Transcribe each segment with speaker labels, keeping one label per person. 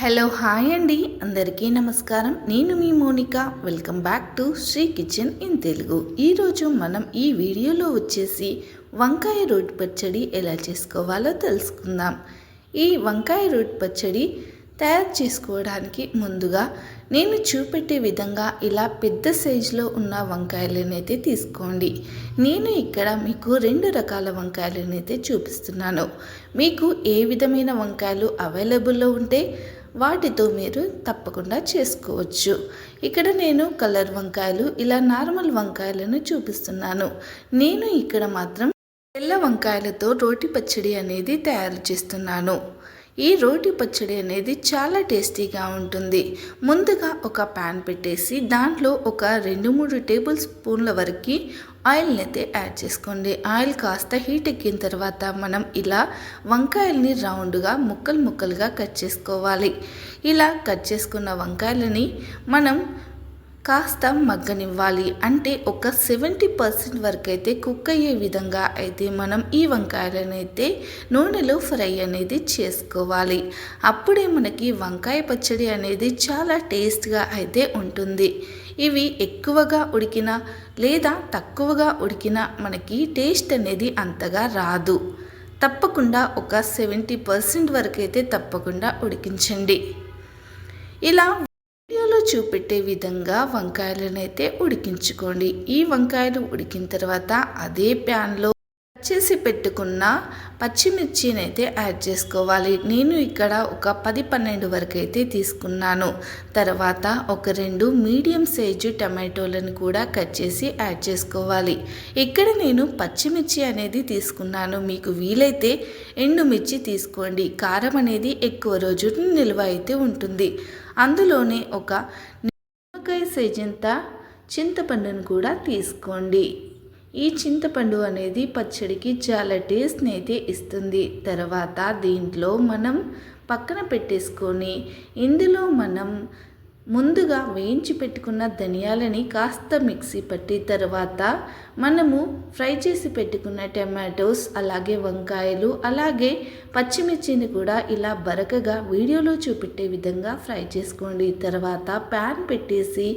Speaker 1: Hello hi అండి అందరికీ నమస్కారం. నేను మీ Monika. Welcome back to Sri kitchen in Telugu. ఈరోజు మనం ఈ వీడియోలో వచ్చేసి వంకాయ రోటి పచ్చడి ఎలా చేసుకోవాలో తెలుసుకుందాం. ఈ వంకాయ రోటి పచ్చడి తయారు చేసుకోవడానికి ముందుగా నేను చూపెట్టే విధంగా ఇలా పెద్ద సైజులో ఉన్న వంకాయలనైతే తీసుకోండి. నేను ఇక్కడ మీకు రెండు రకాల వంకాయలనైతే చూపిస్తున్నాను. మీకు ఏ విధమైన వంకాయలు అవైలబుల్లో ఉంటే వాటితో మీరు తప్పకుండా చేసుకోవచ్చు. ఇక్కడ నేను కలర్ వంకాయలు ఇలా నార్మల్ వంకాయలను చూపిస్తున్నాను. నేను ఇక్కడ మాత్రం తెల్ల వంకాయలతో రోటి పచ్చడి అనేది తయారు చేస్తున్నాను. ఈ రోటి పచ్చడి అనేది చాలా టేస్టీగా ఉంటుంది. ముందుగా ఒక ప్యాన్ పెట్టేసి దాంట్లో ఒక రెండు మూడు టేబుల్ స్పూన్ల వరకు ఆయిల్ని అయితే యాడ్ చేసుకోండి. ఆయిల్ కాస్త హీట్ ఎక్కిన తర్వాత మనం ఇలా వంకాయల్ని రౌండ్గా ముక్కలు ముక్కలుగా కట్ చేసుకోవాలి. ఇలా కట్ చేసుకున్న వంకాయలని మనం కాస్త మగ్గనివ్వాలి. అంటే ఒక సెవెంటీ పర్సెంట్ వరకు అయితే కుక్ అయ్యే విధంగా అయితే మనం ఈ వంకాయలను అయితే నూనెలో ఫ్రై అనేది చేసుకోవాలి. అప్పుడే మనకి వంకాయ పచ్చడి అనేది చాలా టేస్ట్గా అయితే ఉంటుంది. ఇవి ఎక్కువగా ఉడికిన లేదా తక్కువగా ఉడికిన మనకి టేస్ట్ అనేది అంతగా రాదు. తప్పకుండా ఒక సెవెంటీ పర్సెంట్ వరకు అయితే తప్పకుండా ఉడికించండి. ఇలా వీడియోలో చూపెట్టే విధంగా వంకాయలను అయితే ఉడికించుకోండి. ఈ వంకాయలు ఉడికిన తర్వాత అదే ప్యాన్లో చేసి పెట్టుకున్న పచ్చిమిర్చిని అయితే యాడ్ చేసుకోవాలి. నేను ఇక్కడ ఒక పది పన్నెండు వరకు అయితే తీసుకున్నాను. తర్వాత ఒక రెండు మీడియం సైజు టమాటోలను కూడా కట్ చేసి యాడ్ చేసుకోవాలి. ఇక్కడ నేను పచ్చిమిర్చి అనేది తీసుకున్నాను. మీకు వీలైతే ఎండుమిర్చి తీసుకోండి. కారం అనేది ఎక్కువ రోజులు నిల్వ అయితే ఉంటుంది. అందులోనే ఒక నిమ్మకాయ సైజంత చింతపండును కూడా తీసుకోండి. ఈ చింతపండు అనేది పచ్చడికి చాలా టేస్ట్ని అయితే ఇస్తుంది. తర్వాత దీంట్లో మనం పక్కన పెట్టేసుకొని ఇందులో మనం ముందుగా వేయించి పెట్టుకున్న ధనియాలని కాస్త మిక్సీ పట్టి తర్వాత మనము ఫ్రై చేసి పెట్టుకున్న టమాటోస్ అలాగే వంకాయలు అలాగే పచ్చిమిర్చిని కూడా ఇలా బరకగా వీడియోలో చూపెట్టే విధంగా ఫ్రై చేసుకోండి. తర్వాత ప్యాన్ పెట్టేసి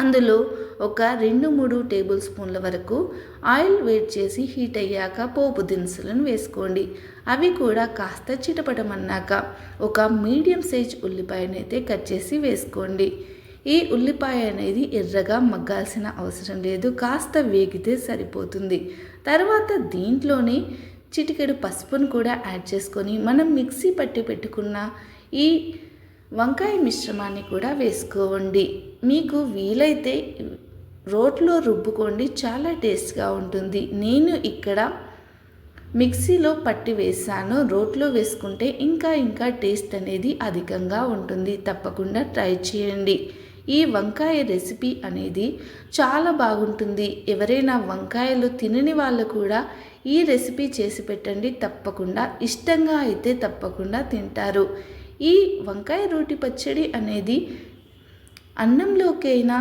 Speaker 1: అందులో ఒక రెండు మూడు టేబుల్ స్పూన్ల వరకు ఆయిల్ వేడి చేసి హీట్ అయ్యాక పోపు దినుసులను వేసుకోండి. అవి కూడా కాస్త చిటపటమన్నాక ఒక మీడియం సైజ్ ఉల్లిపాయనైతే కట్ చేసి వేసుకోండి. ఈ ఉల్లిపాయ అనేది ఎర్రగా మగ్గాల్సిన అవసరం లేదు. కాస్త వేగితే సరిపోతుంది. తర్వాత దీంట్లోనే చిటికెడు పసుపును కూడా యాడ్ చేసుకొని మనం మిక్సీ పట్టి పెట్టుకున్న ఈ వంకాయ మిశ్రమాన్ని కూడా వేసుకోండి. మీకు వీలైతే రోట్లో రుబ్బుకోండి చాలా టేస్ట్గా ఉంటుంది. నేను ఇక్కడ మిక్సీలో పట్టి వేసాను. రోట్లో వేసుకుంటే ఇంకా ఇంకా టేస్ట్ అనేది అధికంగా ఉంటుంది. తప్పకుండా ట్రై చేయండి. ఈ వంకాయ రెసిపీ అనేది చాలా బాగుంటుంది. ఎవరైనా వంకాయలు తినని వాళ్ళు కూడా ఈ రెసిపీ చేసి పెట్టండి. తప్పకుండా ఇష్టంగా అయితే తప్పకుండా తింటారు. ఈ వంకాయ రోటి పచ్చడి అనేది అన్నంలోకైనా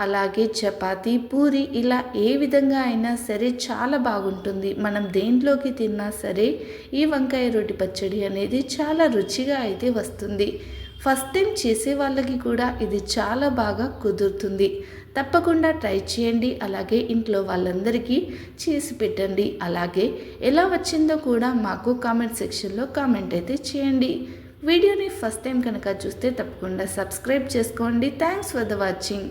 Speaker 1: అలాగే చపాతీ పూరి ఇలా ఏ విధంగా అయినా సరే చాలా బాగుంటుంది. మనం దేంట్లోకి తిన్నా సరే ఈ వంకాయ రొట్టి పచ్చడి అనేది చాలా రుచిగా అయితే వస్తుంది. ఫస్ట్ టైం చేసే వాళ్ళకి కూడా ఇది చాలా బాగా కుదురుతుంది. తప్పకుండా ట్రై చేయండి. అలాగే ఇంట్లో వాళ్ళందరికీ చేసి పెట్టండి. అలాగే ఎలా వచ్చిందో కూడా మాకు కామెంట్ సెక్షన్లో కామెంట్ అయితే చేయండి. వీడియోని ఫస్ట్ టైం కనుక చూస్తే తప్పకుండా సబ్స్క్రైబ్ చేసుకోండి. Thanks for the watching